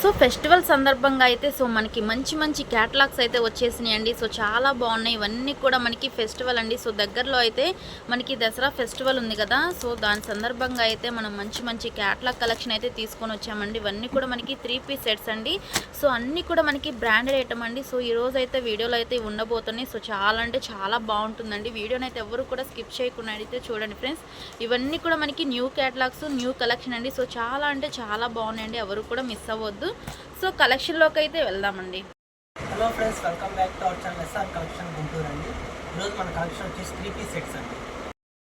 So festival సందర్భంగా అయితే so మనకి మంచి మంచి క్యాటలాగ్స్ అయితే వచ్చేసినాయి అండి సో చాలా బాగున్నాయి. ఇవన్నీ కూడా మనకి ఫెస్టివల్ అండి. సో దగ్గరలో అయితే మనకి దసరా ఫెస్టివల్ ఉంది కదా. సో దాని సందర్భంగా అయితే మనం మంచి మంచి క్యాటలాగ్ కలెక్షన్ అయితే తీసుకొని వచ్చామండి. ఇవన్నీ కూడా మనకి త్రీ పీస్ సెట్స్ అండి. సో అన్నీ కూడా మనకి బ్రాండెడ్ ఐటమ్ అండి. సో ఈ రోజు అయితే వీడియోలో అయితే ఉండబోతున్నాయి. సో చాలా అంటే చాలా బాగుంటుందండి. వీడియోని అయితే ఎవరు కూడా స్కిప్ చేయకుండా అయితే చూడండి ఫ్రెండ్స్. ఇవన్నీ కూడా మనకి న్యూ క్యాటలాగ్స్ న్యూ కలెక్షన్ అండి. సో చాలా అంటే చాలా బాగున్నాయండి. ఎవరు కూడా మిస్ అవ్వద్దు. సో కలెక్షన్లోకి అయితే వెళ్దామండి. Hello friends welcome back to our channel S R collection Guntur అండి. ఈరోజు మన కలెక్షన్ వచ్చేసి త్రీ పీస్ సెట్స్ అండి.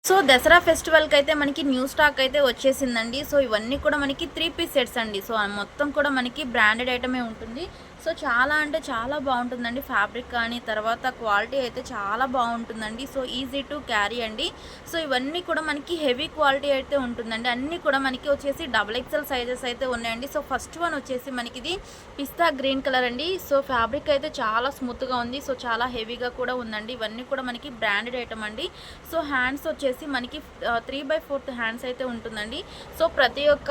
సో దసరా ఫెస్టివల్కి అయితే మనకి న్యూ స్టాక్ అయితే వచ్చేసిందండి. సో ఇవన్నీ కూడా మనకి త్రీ పీస్ సెట్స్ అండి. సో మొత్తం కూడా మనకి బ్రాండెడ్ ఐటమే ఉంటుంది. సో చాలా అంటే చాలా బాగుంటుందండి. ఫ్యాబ్రిక్ కానీ తర్వాత క్వాలిటీ అయితే చాలా బాగుంటుందండి. సో ఈజీ టు క్యారీ అండి. సో ఇవన్నీ కూడా మనకి హెవీ క్వాలిటీ అయితే ఉంటుందండి. అన్నీ కూడా మనకి వచ్చేసి డబుల్ ఎక్సెల్ సైజెస్ అయితే ఉన్నాయండి. సో ఫస్ట్ వన్ వచ్చేసి మనకి ఇది పిస్తా గ్రీన్ కలర్ అండి. సో ఫ్యాబ్రిక్ అయితే చాలా స్మూత్గా ఉంది. సో చాలా హెవీగా కూడా ఉందండి. ఇవన్నీ కూడా మనకి బ్రాండెడ్ ఐటమ్ అండి. సో హ్యాండ్స్ వచ్చేసి మనకి త్రీ బై ఫోర్త్ హ్యాండ్స్ అయితే ఉంటుందండి. సో ప్రతి ఒక్క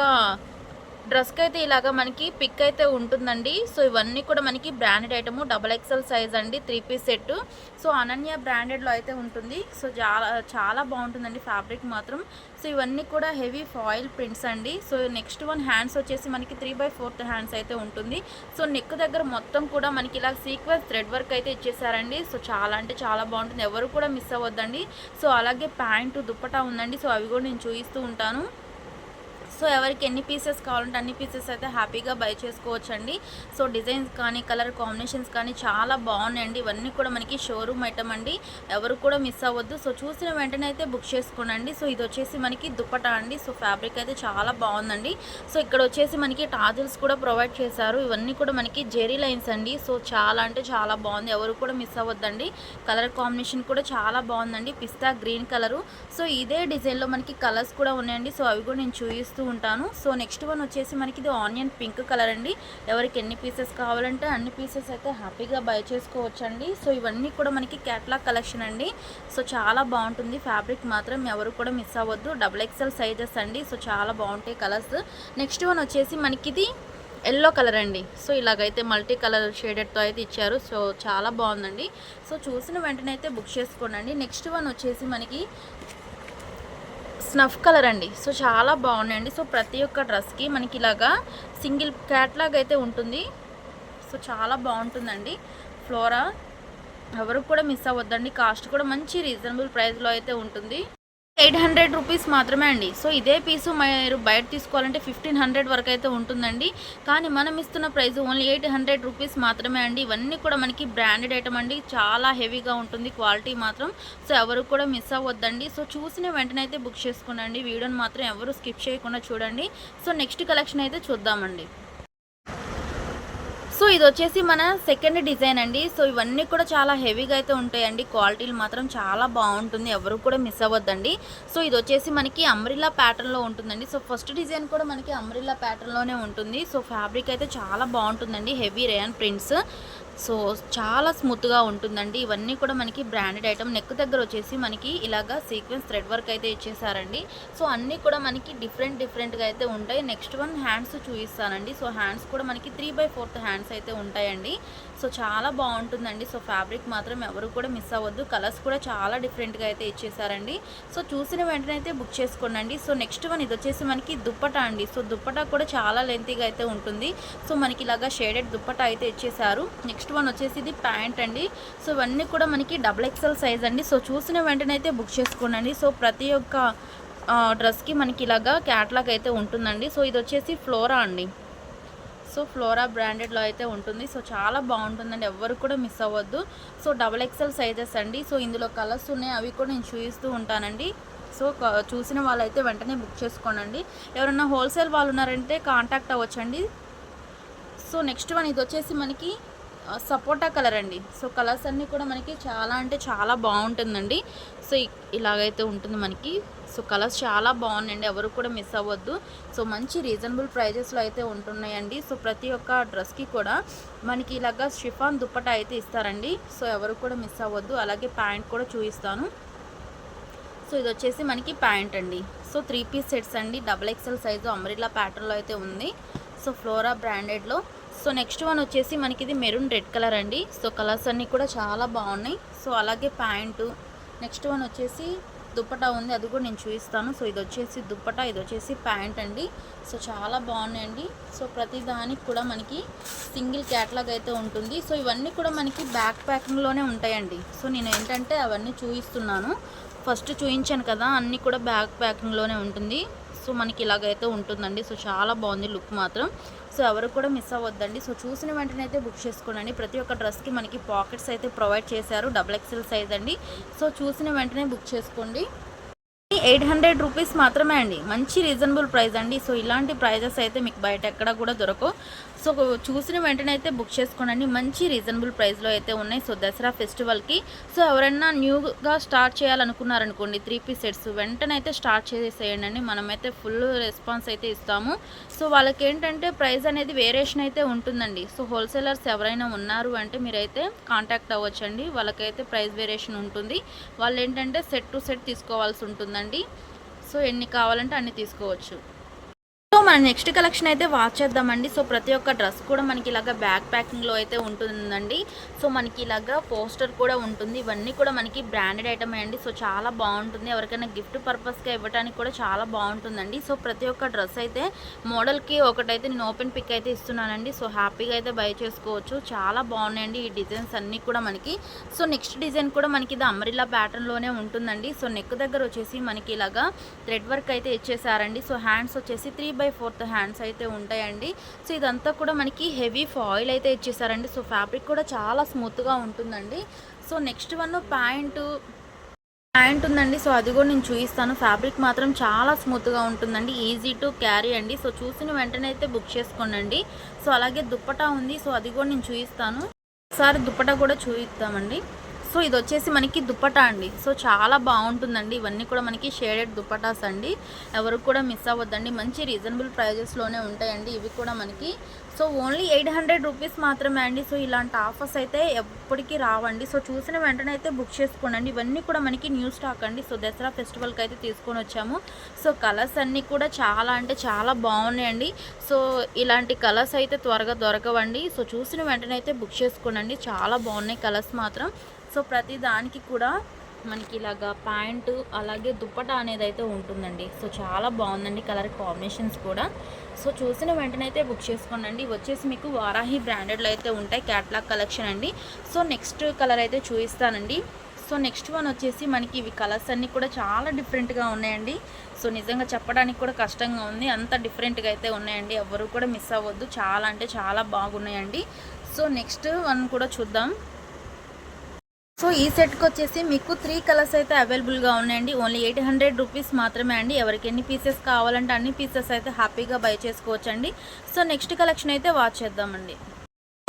డ్రెస్కి అయితే ఇలాగ మనకి పిక్ అయితే ఉంటుందండి. సో ఇవన్నీ కూడా మనకి branded item. Double excel size అండి three piece set so Ananya బ్రాండెడ్లో అయితే ఉంటుంది. సో చాలా చాలా బాగుంటుందండి ఫ్యాబ్రిక్ మాత్రం. సో ఇవన్నీ కూడా హెవీ ఫాయిల్ ప్రింట్స్ అండి. సో నెక్స్ట్ వన్ హ్యాండ్స్ వచ్చేసి మనకి త్రీ బై ఫోర్త్ హ్యాండ్స్ అయితే ఉంటుంది. సో నెక్ దగ్గర మొత్తం కూడా మనకి ఇలా సీక్వెన్స్ థ్రెడ్ వర్క్ అయితే ఇచ్చేసారండి. సో చాలా అంటే చాలా బాగుంటుంది. ఎవరు కూడా మిస్ అవ్వద్దండి. సో అలాగే ప్యాంటు దుప్పటా ఉందండి. సో అవి కూడా నేను చూపిస్తూ ఉంటాను. సో ఎవరికి ఎన్ని పీసెస్ కావాలంటే అన్ని పీసెస్ అయితే హ్యాపీగా బై చేసుకోవచ్చండి. సో డిజైన్స్ కానీ కలర్ కాంబినేషన్స్ కానీ చాలా బాగున్నాయండి. ఇవన్నీ కూడా మనకి షోరూమ్ ఐటమ్ అండి. ఎవరు కూడా మిస్ అవ్వద్దు. సో చూసిన వెంటనే అయితే బుక్ చేసుకోనండి. సో ఇది వచ్చేసి మనకి దుప్పటా అండి. సో ఫ్యాబ్రిక్ అయితే చాలా బాగుందండి. సో ఇక్కడ వచ్చేసి మనకి టాజిల్స్ కూడా ప్రొవైడ్ చేశారు. ఇవన్నీ కూడా మనకి జెరీ లైన్స్ అండి. సో చాలా అంటే చాలా బాగుంది. ఎవరు కూడా మిస్ అవ్వద్దండి. కలర్ కాంబినేషన్ కూడా చాలా బాగుందండి. పిస్తా గ్రీన్ కలరు. సో ఇదే డిజైన్లో మనకి కలర్స్ కూడా ఉన్నాయండి. సో అవి కూడా నేను చూపిస్తూ ఉంటాను. సో నెక్స్ట్ వన్ వచ్చేసి మనకి ఇది ఆనియన్ పింక్ కలర్ అండి. ఎవరికి ఎన్ని పీసెస్ కావాలంటే అన్ని పీసెస్ అయితే హ్యాపీగా బై చేసుకోవచ్చండి. సో ఇవన్నీ కూడా మనకి క్యాట్లాగ్ కలెక్షన్ అండి. సో చాలా బాగుంటుంది. ఫ్యాబ్రిక్ మాత్రం ఎవరు కూడా మిస్ అవ్వద్దు. డబుల్ ఎక్సెల్ సైజెస్ అండి. సో చాలా బాగుంటాయి కలర్స్. నెక్స్ట్ వన్ వచ్చేసి మనకి ఇది ఎల్లో కలర్ అండి. సో ఇలాగైతే మల్టీ కలర్ షేడెడ్తో అయితే ఇచ్చారు. సో చాలా బాగుందండి. సో చూసిన వెంటనే అయితే బుక్ చేసుకోండి నెక్స్ట్ వన్ వచ్చేసి మనకి స్నఫ్ కలర్ అండి. సో చాలా బాగున్నాయండి. సో ప్రతి ఒక్క డ్రెస్కి మనకి ఇలాగా సింగిల్ క్యాట్లాగ్ అయితే ఉంటుంది. సో చాలా బాగుంటుందండి. ఫ్లోరా ఎవరికి కూడా మిస్ అవ్వద్దండి. కాస్ట్ కూడా మంచి రీజనబుల్ ప్రైస్లో అయితే ఉంటుంది. ఎయిట్ హండ్రెడ్ రూపీస్ మాత్రమే అండి. సో ఇదే పీసు మీరు బయట తీసుకోవాలంటే ఫిఫ్టీన్ హండ్రెడ్ వరకు అయితే ఉంటుందండి. కానీ మనం ఇస్తున్న price only eight hundred rupees మాత్రమే అండి. ఇవన్నీ కూడా మనకి బ్రాండెడ్ ఐటమ్ అండి. చాలా హెవీగా ఉంటుంది. క్వాలిటీ మాత్రం సో ఎవరు కూడా మిస్ అవ్వద్దండి. సో చూసిన వెంటనే అయితే బుక్ చేసుకోండి వీడియోని మాత్రం ఎవరు స్కిప్ చేయకుండా చూడండి. సో నెక్స్ట్ కలెక్షన్ అయితే చూద్దామండి. సో ఇది వచ్చేసి మన సెకండ్ డిజైన్ అండి. సో ఇవన్నీ కూడా చాలా హెవీగా అయితే ఉంటాయండి. క్వాలిటీలు మాత్రం చాలా బాగుంటుంది. ఎవరు కూడా మిస్ అవ్వద్దండి. సో ఇది వచ్చేసి మనకి అమ్రిల్లా ప్యాటర్న్లో ఉంటుందండి. సో ఫస్ట్ డిజైన్ కూడా మనకి అమ్రిల్లా ప్యాటర్న్లోనే ఉంటుంది. సో ఫ్యాబ్రిక్ అయితే చాలా బాగుంటుందండి. హెవీ రేయన్ ప్రింట్స్ సో చాలా స్మూత్గా ఉంటుందండి. ఇవన్నీ కూడా మనకి బ్రాండెడ్ ఐటమ్. నెక్ దగ్గర వచ్చేసి మనకి ఇలాగా సీక్వెన్స్ థ్రెడ్ వర్క్ అయితే ఇచ్చేసారండి. సో అన్నీ కూడా మనకి డిఫరెంట్ డిఫరెంట్గా అయితే ఉంటాయి. నెక్స్ట్ వన్ హ్యాండ్స్ చూపిస్తానండి. సో హ్యాండ్స్ కూడా మనకి త్రీ బై ఫోర్త్ హ్యాండ్స్ అయితే ఉంటాయండి. సో చాలా బాగుంటుందండి. సో ఫ్యాబ్రిక్ మాత్రం ఎవరు కూడా మిస్ అవ్వద్దు. కలర్స్ కూడా చాలా డిఫరెంట్గా అయితే ఇచ్చేసారండి. సో చూసిన వెంటనే అయితే బుక్ చేసుకోండి సో నెక్స్ట్ వన్ ఇది వచ్చేసి మనకి దుప్పటా అండి. సో దుప్పటా కూడా చాలా లెంతీగా అయితే ఉంటుంది. సో మనకి ఇలాగా షేడెడ్ దుప్పటా అయితే ఇచ్చేసారు. నెక్స్ట్ వన్ వచ్చేసి ఇది ప్యాంట్ అండి. సో ఇవన్నీ కూడా మనకి డబుల్ ఎక్సెల్ సైజ్ అండి. సో చూసిన వెంటనే అయితే బుక్ చేసుకోండి సో ప్రతి ఒక్క డ్రెస్కి మనకి ఇలాగా క్యాట్లాగ్ అయితే ఉంటుందండి. సో ఇది వచ్చేసి ఫ్లోరా అండి. సో ఫ్లోరా బ్రాండెడ్లో అయితే ఉంటుంది. సో చాలా బాగుంటుందండి. ఎవ్వరు కూడా మిస్ అవ్వద్దు. సో డబల్ ఎక్సెల్ సైజెస్ అండి. సో ఇందులో కలర్స్ ఉన్నాయి. అవి కూడా నేను చూపిస్తూ ఉంటానండి. సో చూసిన వాళ్ళైతే వెంటనే బుక్ చేసుకోనండి. ఎవరైనా హోల్సేల్ వాళ్ళు ఉన్నారంటే కాంటాక్ట్ అవ్వచ్చండి. సో నెక్స్ట్ వన్ ఇది వచ్చేసి మనకి సపోటా కలర్ అండి. సో కలర్స్ అన్నీ కూడా మనకి చాలా అంటే చాలా బాగుంటుందండి. సో ఇలాగైతే ఉంటుంది మనకి. సో కలర్స్ చాలా బాగున్నాయండి. ఎవరు కూడా మిస్ అవ్వద్దు. సో మంచి రీజనబుల్ ప్రైజెస్లో అయితే ఉంటున్నాయండి. సో ప్రతి ఒక్క డ్రెస్కి కూడా మనకి ఇలాగా షిఫాన్ దుప్పటా అయితే ఇస్తారండి. సో ఎవరు కూడా మిస్ అవ్వద్దు. అలాగే ప్యాంట్ కూడా చూపిస్తాను. సో ఇది వచ్చేసి మనకి ప్యాంట్ అండి. సో త్రీ పీస్ సెట్స్ అండి. డబుల్ ఎక్సెల్ సైజు అమ్రిల్లా ప్యాటర్న్లో అయితే ఉంది. సో ఫ్లోరా బ్రాండెడ్లో. సో నెక్స్ట్ వన్ వచ్చేసి మనకి ఇది మెరూన్ రెడ్ కలర్ అండి. సో కలర్స్ అన్నీ కూడా చాలా బాగున్నాయి. సో అలాగే ప్యాంటు. నెక్స్ట్ వన్ వచ్చేసి దుప్పటా ఉంది అది కూడా నేను చూపిస్తాను. సో ఇది వచ్చేసి దుప్పటా ఇది వచ్చేసి ప్యాంట్ అండి. సో చాలా బాగున్నాయండి. సో ప్రతి దానికి కూడా మనకి సింగిల్ క్యాట్లాగ్ అయితే ఉంటుంది. సో ఇవన్నీ కూడా మనకి బ్యాక్ ప్యాకింగ్లోనే ఉంటాయండి. సో నేను ఏంటంటే అవన్నీ చూపిస్తున్నాను. ఫస్ట్ చూపించాను కదా అన్నీ కూడా బ్యాక్ ప్యాకింగ్లోనే ఉంటుంది. సో మనకి ఇలాగైతే ఉంటుందండి. సో చాలా బాగుంది లుక్ మాత్రం. సో ఎవరు కూడా మిస్ అవ్వద్దండి. సో చూసిన వెంటనే అయితే బుక్ చేసుకోండి ప్రతి ఒక్క డ్రెస్కి మనకి పాకెట్స్ అయితే ప్రొవైడ్ చేశారు. డబుల్ ఎక్సెల్ సైజ్ అండి. సో చూసిన వెంటనే బుక్ చేసుకోండి. ఎయిట్ హండ్రెడ్ రూపీస్ మాత్రమే అండి. మంచి రీజనబుల్ ప్రైస్ అండి. సో ఇలాంటి ప్రైజెస్ అయితే మీకు బయట ఎక్కడ కూడా దొరకవు. సో చూసిన వెంటనే అయితే బుక్ చేసుకోండి మంచి రీజనబుల్ ప్రైస్లో అయితే ఉన్నాయి. సో దసరా ఫెస్టివల్కి. సో ఎవరైనా న్యూగా స్టార్ట్ చేయాలనుకున్నారనుకోండి త్రీ పీస్ సెట్స్ వెంటనే అయితే స్టార్ట్ చేసేసేయండి అండి మనమైతే ఫుల్ రెస్పాన్స్ అయితే ఇస్తాము. సో వాళ్ళకి ఏంటంటే ప్రైస్ అనేది వేరియేషన్ అయితే ఉంటుందండి. సో హోల్సేలర్స్ ఎవరైనా ఉన్నారు అంటే మీరైతే కాంటాక్ట్ అవ్వచ్చండి. వాళ్ళకైతే ప్రైస్ వేరియేషన్ ఉంటుంది. వాళ్ళు ఏంటంటే సెట్ టు సెట్ తీసుకోవాల్సి ఉంటుందండి. సో ఎన్ని కావాలంటే అన్ని తీసుకోవచ్చు. సో మన నెక్స్ట్ కలెక్షన్ అయితే వాచ్ చేద్దామండి. సో ప్రతి ఒక్క డ్రెస్ కూడా మనకి ఇలాగ బ్యాక్ ప్యాకింగ్లో అయితే ఉంటుందండి. సో మనకి ఇలాగ పోస్టర్ కూడా ఉంటుంది. ఇవన్నీ కూడా మనకి బ్రాండెడ్ ఐటమ్ అండి. సో చాలా బాగుంటుంది. ఎవరికైనా గిఫ్ట్ పర్పస్గా ఇవ్వడానికి కూడా చాలా బాగుంటుందండి. సో ప్రతి ఒక్క డ్రెస్ అయితే మోడల్కి ఒకటైతే నేను ఓపెన్ పిక్ అయితే ఇస్తున్నానండి. సో హ్యాపీగా అయితే బై చేసుకోవచ్చు. చాలా బాగున్నాయండి ఈ డిజైన్స్ అన్నీ కూడా మనకి. సో నెక్స్ట్ డిజైన్ కూడా మనకి ఇది అమరిలా ప్యాటర్న్లోనే ఉంటుందండి. సో నెక్ దగ్గర వచ్చేసి మనకి ఇలాగా థ్రెడ్ వర్క్ అయితే ఇచ్చేసారండి. సో హ్యాండ్స్ వచ్చేసి త్రీ బై ఫోర్త్ హ్యాండ్స్ అయితే ఉంటాయండి. సో ఇదంతా కూడా మనకి హెవీ ఫాయిల్ అయితే ఇచ్చేసారండి. సో ఫ్యాబ్రిక్ కూడా చాలా స్మూత్గా ఉంటుందండి. So next one pant pant ఉందండి. సో అది కూడా నేను చూపిస్తాను ఫ్యాబ్రిక్ మాత్రం చాలా స్మూత్గా ఉంటుందండి. ఈజీ టు క్యారీ అండి. సో చూసిన వెంటనే అయితే బుక్ చేసుకోండి సో అలాగే దుప్పటా ఉంది. సో అది కూడా నేను చూపిస్తాను ఒకసారి దుప్పటా కూడా చూపిస్తామండి సో ఇది వచ్చేసి మనకి దుప్పటా అండి. సో చాలా బాగుంటుందండి. ఇవన్నీ కూడా మనకి షేడెడ్ దుప్పటాస్ అండి. ఎవరు కూడా మిస్ అవ్వద్దండి. మంచి రీజనబుల్ ప్రైజెస్లోనే ఉంటాయండి. ఇవి కూడా మనకి. So only eight hundred rupees మాత్రమే అండి. సో ఇలాంటి ఆఫర్స్ అయితే ఎప్పటికీ రావండి. సో చూసిన వెంటనే అయితే బుక్ చేసుకోండి ఇవన్నీ కూడా మనకి న్యూ స్టాక్ అండి. సో దసరా ఫెస్టివల్కి అయితే తీసుకొని వచ్చాము. సో కలర్స్ అన్నీ కూడా చాలా అంటే చాలా బాగున్నాయండి. సో ఇలాంటి కలర్స్ అయితే త్వరగా దొరకవండి. సో చూసిన వెంటనే అయితే బుక్ చేసుకోండి చాలా బాగున్నాయి కలర్స్ మాత్రం. సో ప్రతి దానికి కూడా మనకి ఇలాగా ప్యాంటు అలాగే దుప్పట అనేది అయితే ఉంటుందండి. సో చాలా బాగుందండి కలర్ కాంబినేషన్స్ కూడా. సో చూసిన వెంటనే అయితే బుక్ చేసుకోండి వచ్చేసి మీకు వారాహి బ్రాండెడ్లో అయితే ఉంటాయి క్యాట్లాగ్ కలెక్షన్ అండి. సో నెక్స్ట్ కలర్ అయితే చూపిస్తానండి. సో నెక్స్ట్ వన్ వచ్చేసి మనకి ఇవి కలర్స్ అన్నీ కూడా చాలా డిఫరెంట్గా ఉన్నాయండి. సో నిజంగా చెప్పడానికి కూడా కష్టంగా ఉంది. అంత డిఫరెంట్గా అయితే ఉన్నాయండి. ఎవరు కూడా మిస్ అవ్వద్దు. చాలా అంటే చాలా బాగున్నాయండి. సో నెక్స్ట్ వన్ కూడా చూద్దాం. సో ఈ సెట్కి వచ్చేసి మీకు త్రీ కలర్స్ అయితే అవైలబుల్గా ఉన్నాయండి. ఓన్లీ ఎయిట్ హండ్రెడ్ రూపీస్ మాత్రమే అండి. ఎవరికి ఎన్ని పీసెస్ కావాలంటే అన్ని పీసెస్ అయితే హ్యాపీగా బై చేసుకోవచ్చండి. సో నెక్స్ట్ కలెక్షన్ అయితే వాచ్ చేద్దామండి.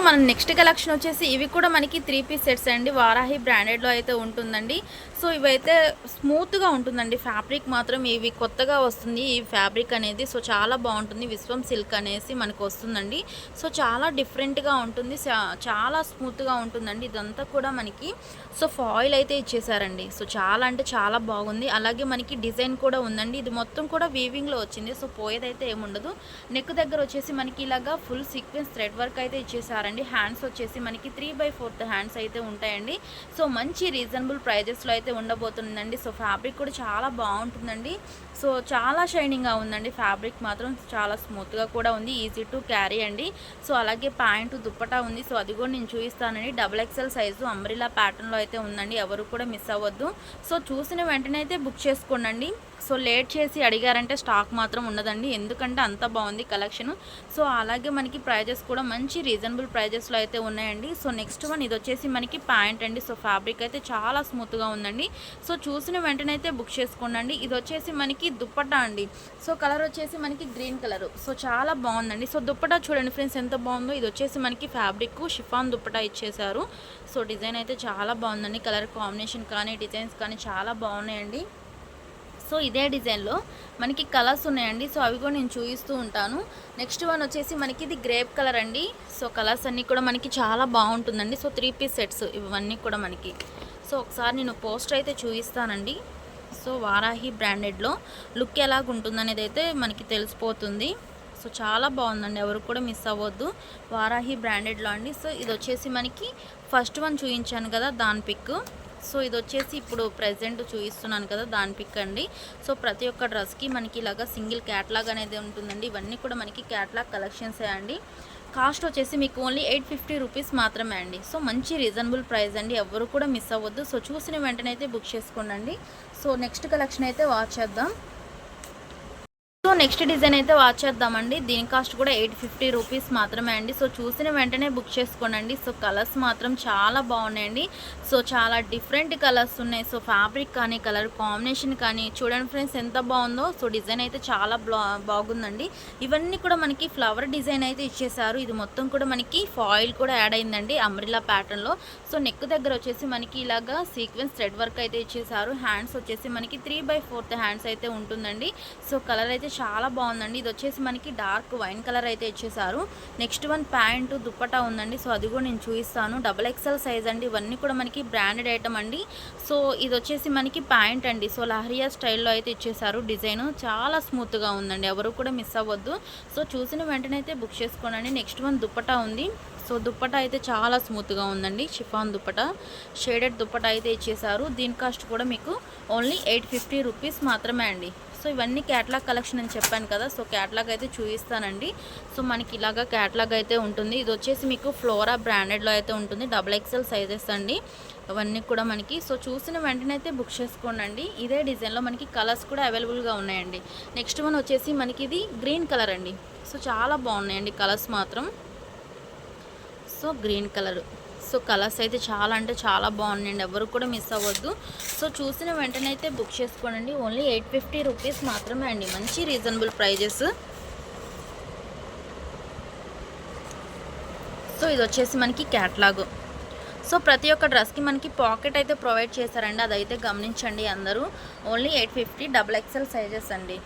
మన నెక్స్ట్ కలెక్షన్ వచ్చేసి ఇవి కూడా మనకి త్రీ పీస్ సెట్స్ అండి. వారాహి బ్రాండెడ్లో అయితే ఉంటుందండి. సో ఇవైతే స్మూత్గా ఉంటుందండి. ఫ్యాబ్రిక్ మాత్రం ఇవి కొత్తగా వస్తుంది. ఈ ఫ్యాబ్రిక్ అనేది సో చాలా బాగుంటుంది. విశ్వం సిల్క్ అనేసి మనకు వస్తుందండి. సో చాలా డిఫరెంట్గా ఉంటుంది. చాలా స్మూత్గా ఉంటుందండి. ఇదంతా కూడా మనకి సో ఫాయిల్ అయితే ఇచ్చేసారండి. సో చాలా అంటే చాలా బాగుంది. అలాగే మనకి డిజైన్ కూడా ఉందండి. ఇది మొత్తం కూడా వీవింగ్లో వచ్చింది. సో పోయేదైతే ఏముండదు. నెక్ దగ్గర వచ్చేసి మనకి ఇలాగా ఫుల్ సీక్వెన్స్ థ్రెడ్ వర్క్ అయితే ఇచ్చేసారండి. హ్యాండ్స్ వచ్చేసి మనకి త్రీ బై ఫోర్త్ హ్యాండ్స్ అయితే ఉంటాయండి. సో మంచి రీజనబుల్ ప్రైజెస్లో అయితే ఉండబోతుందండి. సో ఫ్యాబ్రిక్ కూడా చాలా బాగుంటుందండి. సో చాలా షైనింగ్గా ఉందండి. ఫ్యాబ్రిక్ మాత్రం చాలా స్మూత్గా కూడా ఉంది. ఈజీ టు క్యారీ అండి. సో అలాగే ప్యాంటు దుప్పటా ఉంది. సో అది కూడా నేను చూపిస్తానండి. డబుల్ ఎక్సెల్ సైజు అంబ్రిలా ప్యాటర్న్లో అయితే ఉందండి. ఎవరు కూడా మిస్ అవ్వద్దు. సో చూసిన వెంటనే అయితే బుక్ చేసుకోండి సో లేట్ చేసి అడిగారంటే స్టాక్ మాత్రం ఉండదండి. ఎందుకంటే అంత బాగుంది కలెక్షన్. సో అలాగే మనకి ప్రైజెస్ కూడా మంచి రీజనబుల్ ప్రైజెస్లో అయితే ఉన్నాయండి. సో నెక్స్ట్ వన్ ఇది వచ్చేసి మనకి ప్యాంట్ అండి. సో ఫ్యాబ్రిక్ అయితే చాలా స్మూత్గా ఉందండి. సో చూసిన వెంటనే అయితే బుక్ చేసుకోండి ఇది వచ్చేసి మనకి దుప్పటా అండి. సో కలర్ వచ్చేసి మనకి గ్రీన్ కలర్. సో చాలా బాగుందండి. సో దుప్పటా చూడండి ఫ్రెండ్స్ ఎంత బాగుందో. ఇది వచ్చేసి మనకి ఫ్యాబ్రిక్ షిఫాన్ దుప్పటా ఇచ్చేసారు సో డిజైన్ అయితే చాలా బాగుందండి. కలర్ కాంబినేషన్ కానీ డిజైన్స్ కానీ చాలా బాగున్నాయండి. సో ఇదే డిజైన్లో మనకి కలర్స్ ఉన్నాయండి. సో అవి కూడా నేను చూపిస్తూ ఉంటాను. నెక్స్ట్ వన్ వచ్చేసి మనకి ఇది గ్రేప్ కలర్ అండి. సో కలర్స్ అన్నీ కూడా మనకి చాలా బాగుంటుందండి. సో త్రీ పీస్ సెట్స్ ఇవన్నీ కూడా మనకి. సో ఒకసారి నేను పోస్టర్ అయితే చూపిస్తానండి సో వారాహి బ్రాండెడ్లో లుక్ ఎలాగ ఉంటుందనేది అయితే మనకి తెలిసిపోతుంది. సో చాలా బాగుందండి. ఎవరు కూడా మిస్ అవ్వద్దు. వారాహి బ్రాండెడ్లో అండి. సో ఇది వచ్చేసి మనకి ఫస్ట్ వన్ చూపించాను కదా దాని పిక్. సో ఇది వచ్చేసి ఇప్పుడు ప్రజెంట్ చూపిస్తున్నాను కదా దాని పిక్ అండి. సో ప్రతి ఒక్క డ్రెస్కి మనకి ఇలాగా సింగిల్ క్యాట్లాగ్ అనేది ఉంటుందండి. ఇవన్నీ కూడా మనకి క్యాట్లాగ్ కలెక్షన్సే అండి. కాస్ట్ వచ్చేసి మీకు ఓన్లీ ఎయిట్ ఫిఫ్టీ రూపీస్ మాత్రమే అండి. సో మంచి రీజనబుల్ ప్రైస్ అండి. ఎవరు కూడా మిస్ అవ్వద్దు. సో చూసిన వెంటనే అయితే బుక్ చేసుకోండి సో నెక్స్ట్ కలెక్షన్ అయితే వాచ్ చేద్దాం. సో నెక్స్ట్ డిజైన్ అయితే వాచ్ చేద్దామండి. దీని కాస్ట్ కూడా ఎయిట్ ఫిఫ్టీ రూపీస్ మాత్రమే అండి. సో చూసిన వెంటనే బుక్ చేసుకోండి సో కలర్స్ మాత్రం చాలా బాగున్నాయండి. సో చాలా డిఫరెంట్ కలర్స్ ఉన్నాయి. సో ఫ్యాబ్రిక్ కానీ కలర్ కాంబినేషన్ కానీ చూడండి ఫ్రెండ్స్ ఎంత బాగుందో. సో డిజైన్ అయితే చాలా బాగుందండి. ఇవన్నీ కూడా మనకి ఫ్లవర్ డిజైన్ అయితే ఇచ్చేసారు ఇది మొత్తం కూడా మనకి ఫాయిల్ కూడా యాడ్ అయిందండి అమ్రిలా ప్యాటర్న్లో సో నెక్ దగ్గర వచ్చేసి మనకి ఇలాగా సీక్వెన్స్ థ్రెడ్ వర్క్ అయితే ఇచ్చేసారు హ్యాండ్స్ వచ్చేసి మనకి త్రీ బై ఫోర్త్ హ్యాండ్స్ అయితే ఉంటుందండి. సో కలర్ అయితే చాలా బాగుందండి. ఇది వచ్చేసి మనకి డార్క్ వైన్ కలర్ అయితే ఇచ్చేసారు. నెక్స్ట్ వన్ ప్యాంటు దుప్పటా ఉందండి. సో అది కూడా నేను చూపిస్తాను. డబల్ ఎక్సెల్ సైజ్ అండి. ఇవన్నీ కూడా మనకి బ్రాండెడ్ ఐటమ్ అండి. సో ఇది వచ్చేసి మనకి ప్యాంట్ అండి. సో లహరియా స్టైల్లో అయితే ఇచ్చేసారు డిజైన్. చాలా స్మూత్గా ఉందండి. ఎవరు కూడా మిస్ అవ్వద్దు. సో చూసిన వెంటనే అయితే బుక్ చేసుకోనండి. నెక్స్ట్ వన్ దుప్పటా ఉంది. సో దుప్పట అయితే చాలా స్మూత్గా ఉందండి. షిఫాన్ దుప్పట. షేడెడ్ దుప్పట అయితే ఇచ్చేసారు. దీని కాస్ట్ కూడా మీకు ఓన్లీ ఎయిట్ ఫిఫ్టీ రూపీస్ మాత్రమే అండి. సో ఇవన్నీ క్యాట్లాగ్ కలెక్షన్ అని చెప్పాను కదా సో క్యాట్లాగ్ అయితే చూపిస్తానండి. సో మనకి ఇలాగా క్యాట్లాగ్ అయితే ఉంటుంది. ఇది వచ్చేసి మీకు ఫ్లోరా బ్రాండెడ్లో అయితే ఉంటుంది. డబుల్ ఎక్సెల్ సైజెస్ అండి. అవన్నీ కూడా మనకి. సో చూసిన వెంటనే అయితే బుక్ చేసుకోండి ఇదే డిజైన్లో మనకి కలర్స్ కూడా అవైలబుల్గా ఉన్నాయండి. నెక్స్ట్ వన్ వచ్చేసి మనకి ఇది గ్రీన్ కలర్ అండి. సో చాలా బాగున్నాయండి కలర్స్ మాత్రం. So green colour so colours అయితే చాలా అంటే చాలా బాగున్నాయండి. ఎవరు కూడా మిస్ అవ్వద్దు. సో చూసిన వెంటనే అయితే బుక్ చేసుకోండి ఓన్లీ ఎయిట్ ఫిఫ్టీ రూపీస్ మాత్రమే అండి. మంచి రీజనబుల్ ప్రైజెస్. సో ఇది వచ్చేసి మనకి క్యాట్లాగ్. సో ప్రతి ఒక్క డ్రెస్కి మనకి పాకెట్ అయితే ప్రొవైడ్ చేశారండి. అదైతే గమనించండి అందరూ. Only eight fifty double XL sizes అండి.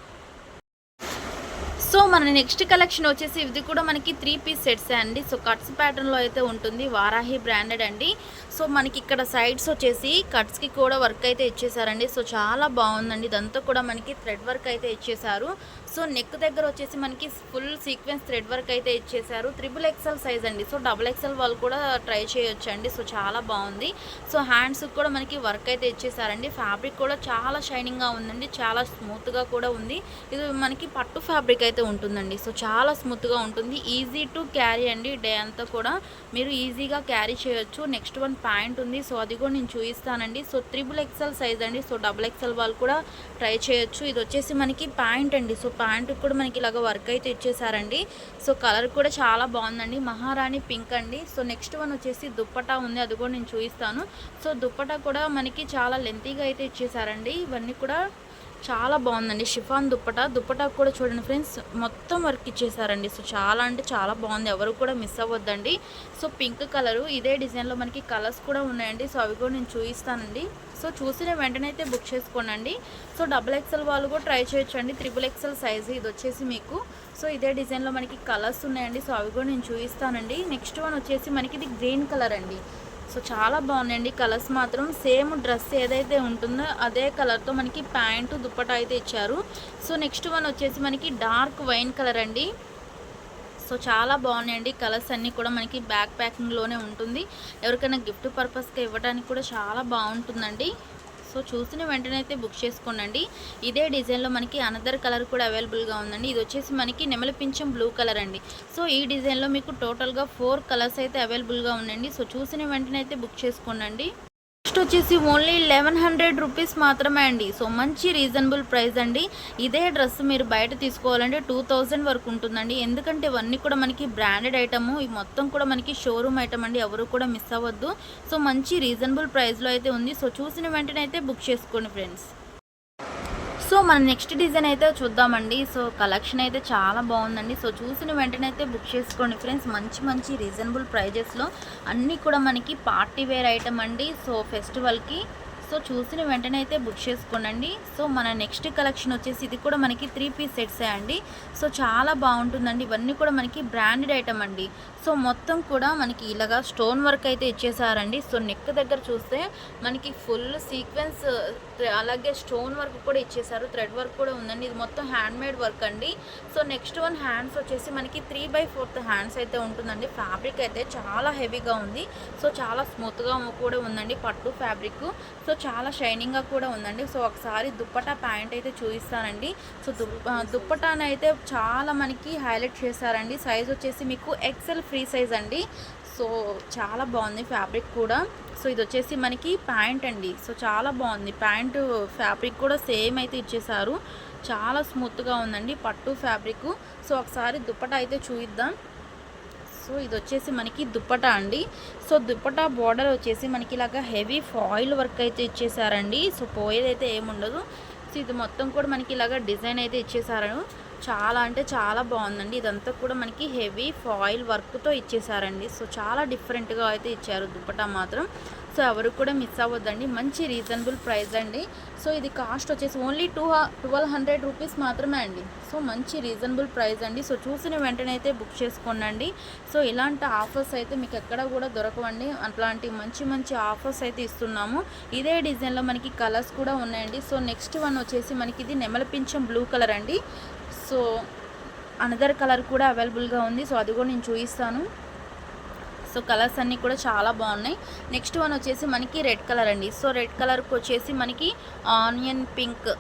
సో మన నెక్స్ట్ కలెక్షన్ వచ్చేసి ఇది కూడా మనకి త్రీ పీస్ సెట్స్ అండి. సో కట్స్ ప్యాటర్న్లో అయితే ఉంటుంది. వారాహి బ్రాండెడ్ అండి. సో మనకి ఇక్కడ సైడ్స్ వచ్చేసి కట్స్కి కూడా వర్క్ అయితే ఇచ్చేసారండి. సో చాలా బాగుందండి. ఇదంతా కూడా మనకి థ్రెడ్ వర్క్ అయితే ఇచ్చేసారు. సో నెక్ దగ్గర వచ్చేసి మనకి ఫుల్ సీక్వెన్స్ థ్రెడ్ వర్క్ అయితే ఇచ్చేసారు. త్రిబుల్ ఎక్సెల్ సైజ్ అండి. సో డబుల్ ఎక్సెల్ వాళ్ళు కూడా ట్రై చేయొచ్చు అండి సో చాలా బాగుంది. సో హ్యాండ్స్కి కూడా మనకి వర్క్ అయితే ఇచ్చేసారండి. ఫ్యాబ్రిక్ కూడా చాలా షైనింగ్గా ఉందండి. చాలా స్మూత్గా కూడా ఉంది. ఇది మనకి పట్టు ఫ్యాబ్రిక్ అయితే ఉంటుందండి. సో చాలా స్మూత్గా ఉంటుంది. ఈజీ టు క్యారీ అండి డే అంతా కూడా. మీరు ఈజీగా క్యారీ చేయొచ్చు. నెక్స్ట్ వన్ ప్యాంట్ ఉంది. సో అది కూడా నేను చూపిస్తానండి సో త్రిబుల్ ఎక్సెల్ సైజ్ అండి. సో డబుల్ ఎక్సెల్ వాళ్ళు కూడా ట్రై చేయొచ్చు. ఇది వచ్చేసి మనకి ప్యాంట్ అండి. సో ప్యాంట్ కూడా మనకి ఇలాగ వర్క్ అయితే ఇచ్చేసారండి. సో కలర్ కూడా చాలా బాగుందండి. మహారాణి పింక్ అండి. సో నెక్స్ట్ వన్ వచ్చేసి దుప్పటా ఉంది. అది కూడా నేను చూపిస్తాను సో దుప్పటా కూడా మనకి చాలా లెంతీగా అయితే ఇచ్చేసారండి. ఇవన్నీ కూడా చాలా బాగుందండి. షిఫాన్ దుప్పట. దుప్పట కూడా చూడండి ఫ్రెండ్స్ మొత్తం వర్క్ ఇచ్చేసారండి. సో చాలా అంటే చాలా బాగుంది. ఎవరు కూడా మిస్ అవ్వద్దండి. So pink colour. ఇదే డిజైన్లో మనకి కలర్స్ కూడా ఉన్నాయండి. సో అవి కూడా నేను చూపిస్తానండి సో చూసిన వెంటనే అయితే బుక్ చేసుకోనండి. సో డబుల్ ఎక్సెల్ వాళ్ళు కూడా ట్రై చేయొచ్చు అండి త్రిబుల్ ఎక్సెల్ సైజు ఇది వచ్చేసి మీకు. సో ఇదే డిజైన్లో మనకి కలర్స్ ఉన్నాయండి. సో అవి కూడా నేను చూపిస్తానండి నెక్స్ట్ వన్ వచ్చేసి మనకి ఇది గ్రీన్ కలర్ అండి. సో చాలా బాగున్నాయండి. కలర్స్ మాత్రం సేమ్ డ్రెస్ ఏదైతే ఉంటుందో అదే కలర్తో మనకి ప్యాంటు దుప్పటా అయితే ఇచ్చారు. సో నెక్స్ట్ వన్ వచ్చేసి మనకి డార్క్ వైన్ కలర్ అండి. సో చాలా బాగున్నాయండి. కలర్స్ అన్నీ కూడా మనకి బ్యాక్ ప్యాకింగ్లోనే ఉంటుంది. ఎవరికైనా గిఫ్ట్ పర్పస్గా ఇవ్వడానికి కూడా చాలా బాగుంటుందండి. సో చూసిన వెంటనే అయితే బుక్ చేసుకోనండి. ఇదే డిజైన్లో మనకి అనదర్ కలర్ కూడా అవైలబుల్గా ఉందండి. ఇది వచ్చేసి మనకి నెమలిపించం బ్లూ కలర్ అండి. సో ఈ డిజైన్లో మీకు టోటల్గా ఫోర్ కలర్స్ అయితే అవైలబుల్గా ఉండండి సో చూసిన వెంటనే అయితే బుక్ చేసుకోనండి. కాస్ట్ వచ్చేసి ఓన్లీ లెవెన్ హండ్రెడ్ రూపీస్ మాత్రమే అండి. సో మంచి రీజనబుల్ ప్రైస్ అండి. ఇదే డ్రెస్ మీరు బయట తీసుకోవాలంటే టూ థౌజండ్ వరకు ఉంటుందండి. ఎందుకంటే ఇవన్నీ కూడా మనకి బ్రాండెడ్ ఐటమ్. ఇవి మొత్తం కూడా మనకి షోరూమ్ ఐటమ్ అండి. ఎవరు కూడా మిస్ అవ్వద్దు. సో మంచి రీజనబుల్ ప్రైస్లో అయితే ఉంది. సో చూసిన వెంటనే అయితే బుక్ చేసుకోండి ఫ్రెండ్స్. సో మన నెక్స్ట్ డిజైన్ అయితే చూద్దామండి. సో కలెక్షన్ అయితే చాలా బాగుందండి. సో చూసిన వెంటనే అయితే బుక్ చేసుకోండి ఫ్రెండ్స్. మంచి మంచి రీజనబుల్ ప్రైజెస్లో అన్నీ కూడా మనకి పార్టీ వేర్ ఐటమ్ అండి. సో ఫెస్టివల్కి సో చూసిన వెంటనే అయితే బుక్ చేసుకోనండి. సో మన నెక్స్ట్ కలెక్షన్ వచ్చేసి ఇది కూడా మనకి త్రీ పీస్ సెట్సే అండి. సో చాలా బాగుంటుందండి. ఇవన్నీ కూడా మనకి బ్రాండెడ్ ఐటమ్ అండి. సో మొత్తం కూడా మనకి ఇలాగా స్టోన్ వర్క్ అయితే ఇచ్చేసారండి. సో నెక్ దగ్గర చూస్తే మనకి ఫుల్ సీక్వెన్స్ అలాగే స్టోన్ వర్క్ కూడా ఇచ్చేసారు. థ్రెడ్ వర్క్ కూడా ఉందండి. ఇది మొత్తం హ్యాండ్ మేడ్ వర్క్ అండి. సో నెక్స్ట్ వన్ హ్యాండ్స్ వచ్చేసి మనకి త్రీ బై ఫోర్త్ హ్యాండ్స్ అయితే ఉంటుందండి. ఫ్యాబ్రిక్ అయితే చాలా హెవీగా ఉంది. సో చాలా స్మూత్గా కూడా ఉందండి పట్టు ఫ్యాబ్రిక్ సో చాలా షైనింగ్గా కూడా ఉందండి. సో ఒకసారి దుప్పటా ప్యాంట్ అయితే చూపిస్తానండి. సో దు దుప్పటాని అయితే చాలా మనకి హైలైట్ చేశారండి. సైజ్ వచ్చేసి మీకు ఎక్సెల్ ఫ్రీ సైజ్ అండి. సో చాలా బాగుంది ఫ్యాబ్రిక్ కూడా. సో ఇది వచ్చేసి మనకి ప్యాంట్ అండి. సో చాలా బాగుంది. ప్యాంటు ఫ్యాబ్రిక్ కూడా సేమ్ అయితే ఇచ్చేసారు చాలా స్మూత్గా ఉందండి పట్టు ఫ్యాబ్రిక్. సో ఒకసారి దుప్పట అయితే చూయిద్దాం సో ఇది వచ్చేసి మనకి దుప్పటా అండి. సో దుప్పటా బార్డర్ వచ్చేసి మనకి ఇలాగా హెవీ ఫాయిల్ వర్క్ అయితే ఇచ్చేసారండి. సో పోయేదైతే ఏముండదు. సో ఇది మొత్తం కూడా మనకి ఇలాగా డిజైన్ అయితే ఇచ్చేసారు. చాలా అంటే చాలా బాగుందండి. ఇదంతా కూడా మనకి హెవీ ఫాయిల్ వర్క్తో ఇచ్చేసారండి. సో చాలా డిఫరెంట్గా అయితే ఇచ్చారు దుప్పటా మాత్రం. సో ఎవరు కూడా మిస్ అవ్వద్దండి. మంచి రీజనబుల్ ప్రైస్ అండి. సో ఇది కాస్ట్ వచ్చేసి only two twelve hundred rupees మాత్రమే అండి. సో మంచి రీజనబుల్ ప్రైస్ అండి. సో చూసిన వెంటనే అయితే బుక్ చేసుకోండి సో ఇలాంటి ఆఫర్స్ అయితే మీకు ఎక్కడ కూడా దొరకవండి. అట్లాంటి మంచి మంచి ఆఫర్స్ అయితే ఇస్తున్నాము. ఇదే డిజైన్లో మనకి కలర్స్ కూడా ఉన్నాయండి. సో నెక్స్ట్ వన్ వచ్చేసి మనకి ఇది నెమలపించం బ్లూ కలర్ అండి. సో అనదర్ కలర్ కూడా అవైలబుల్గా ఉంది. సో అది కూడా నేను చూపిస్తాను సో కలర్స్ అన్నీ కూడా చాలా బాగున్నాయి. నెక్స్ట్ వన్ వచ్చేసి మనకి రెడ్ కలర్ అండి. సో రెడ్ కలర్కి వచ్చేసి మనకి ఆనియన్ పింక్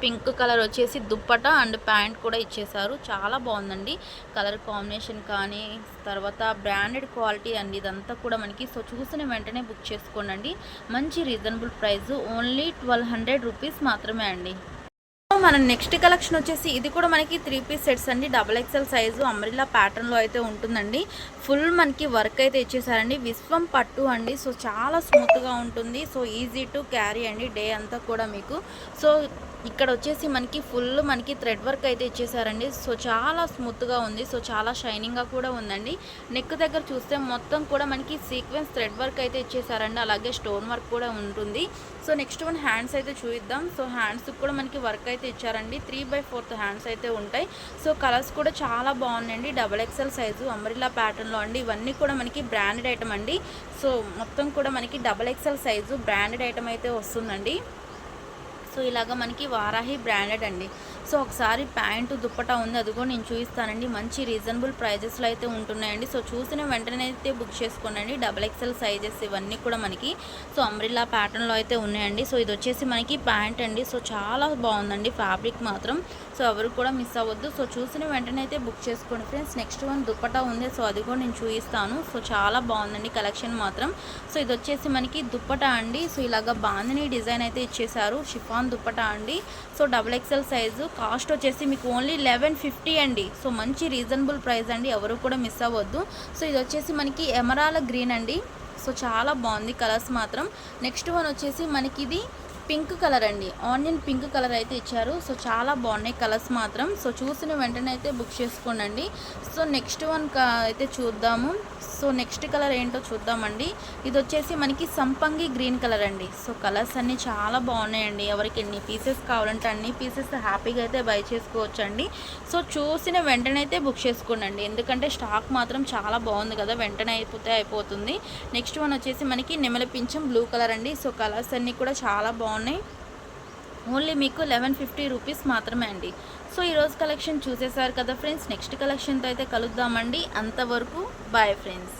పింక్ కలర్ వచ్చేసి దుప్పట అండ్ ప్యాంట్ కూడా ఇచ్చేసారు. చాలా బాగుందండి. కలర్ కాంబినేషన్ కానీ తర్వాత బ్రాండెడ్ క్వాలిటీ అండి ఇదంతా కూడా మనకి. సో చూసిన వెంటనే బుక్ చేసుకోండి మంచి reasonable price only twelve hundred rupees మాత్రమే అండి. మన నెక్స్ట్ కలెక్షన్ వచ్చేసి ఇది కూడా మనకి త్రీ పీస్ సెట్స్ అండి. డబల్ ఎక్స్ఎల్ సైజు అమ్రిల్లా ప్యాటర్న్లో అయితే ఉంటుందండి. ఫుల్ మనకి వర్క్ అయితే ఇచ్చేసారండి. విశ్వం పట్టు అండి. సో చాలా స్మూత్గా ఉంటుంది. సో ఈజీ టు క్యారీ అండి. డే అంతా కూడా మీకు. సో ఇక్కడ వచ్చేసి మనకి ఫుల్ మనకి థ్రెడ్ వర్క్ అయితే ఇచ్చేసారండి. సో చాలా స్మూత్గా ఉంది. సో చాలా షైనింగ్గా కూడా ఉందండి. నెక్ దగ్గర చూస్తే మొత్తం కూడా మనకి సీక్వెన్స్ థ్రెడ్ వర్క్ అయితే ఇచ్చేసారండి. అలాగే స్టోన్ వర్క్ కూడా ఉంటుంది. సో నెక్స్ట్ వన్ హ్యాండ్స్ అయితే చూద్దాం సో హ్యాండ్స్ కూడా మనకి వర్క్ అయితే ఇచ్చారండి. త్రీ బై ఫోర్త్ హ్యాండ్స్ అయితే ఉంటాయి. సో కలర్స్ కూడా చాలా బాగున్నాయండి. డబల్ ఎక్స్ఎల్ సైజు అంబ్రిల్లా ప్యాటర్న్లో అండి. ఇవన్నీ కూడా మనకి బ్రాండెడ్ ఐటమ్ అండి. సో మొత్తం కూడా మనకి double XL size branded item అయితే వస్తుందండి. సో ఇలాగ మనకి వారాహి బ్రాండెడ్ అండి. సో ఒకసారి ప్యాంటు దుప్పటా ఉంది అది కూడా నేను చూపిస్తానండి మంచి రీజనబుల్ ప్రైజెస్లో అయితే ఉంటున్నాయండి. సో చూసిన వెంటనే అయితే బుక్ చేసుకోండి డబల్ ఎక్సెల్ సైజెస్ ఇవన్నీ కూడా మనకి. సో అంబ్రిల్లా ప్యాటర్న్లో అయితే ఉన్నాయండి. సో ఇది వచ్చేసి మనకి ప్యాంట్ అండి. సో చాలా బాగుందండి ఫ్యాబ్రిక్ మాత్రం. సో ఎవరు కూడా మిస్ అవ్వద్దు. సో చూసిన వెంటనే అయితే బుక్ చేసుకోండి ఫ్రెండ్స్. నెక్స్ట్ వన్ దుప్పటా ఉంది. సో అది కూడా నేను చూపిస్తాను సో చాలా బాగుందండి కలెక్షన్ మాత్రం. సో ఇది వచ్చేసి మనకి దుప్పటా అండి. సో ఇలాగ బాందిని డిజైన్ అయితే ఇచ్చేసారు షిఫాన్ దుప్పటా అండి. So double XL size cost వచ్చేసి మీకు ఓన్లీ లెవెన్ ఫిఫ్టీ అండి. సో మంచి రీజనబుల్ ప్రైస్ అండి. ఎవరు కూడా మిస్ అవ్వద్దు. సో ఇది వచ్చేసి మనకి ఎమరాల గ్రీన్ అండి. సో చాలా బాగుంది కలర్స్ మాత్రం. నెక్స్ట్ వన్ వచ్చేసి మనకి ఇది పింక్ కలర్ అండి. ఆనియన్ పింక్ కలర్ అయితే ఇచ్చారు. సో చాలా బాగున్నాయి కలర్స్ మాత్రం. సో చూసిన వెంటనే అయితే బుక్ చేసుకోండి సో నెక్స్ట్ వన్ అయితే చూద్దాము. సో నెక్స్ట్ కలర్ ఏంటో చూద్దామండి. ఇది వచ్చేసి మనకి సంపంగి గ్రీన్ కలర్ అండి. సో కలర్స్ అన్నీ చాలా బాగున్నాయండి. ఎవరికి ఎన్ని పీసెస్ కావాలంటే అన్ని పీసెస్ హ్యాపీగా అయితే బై చేసుకోవచ్చు అండి సో చూసిన వెంటనే అయితే బుక్ చేసుకోండి ఎందుకంటే స్టాక్ మాత్రం చాలా బాగుంది కదా. వెంటనే అయిపోతే అయిపోతుంది. నెక్స్ట్ వన్ వచ్చేసి మనకి నెమలి పింఛం బ్లూ కలర్ అండి. సో కలర్స్ అన్నీ కూడా చాలా బాగున్నాయి. ఓన్లీ మీకు లెవెన్ ఫిఫ్టీ రూపీస్ మాత్రమే అండి. సో ఈరోజు కలెక్షన్ చూసేసారు కదా ఫ్రెండ్స్. నెక్స్ట్ కలెక్షన్తో అయితే కలుద్దామండి. అంతవరకు బాయ్ ఫ్రెండ్స్.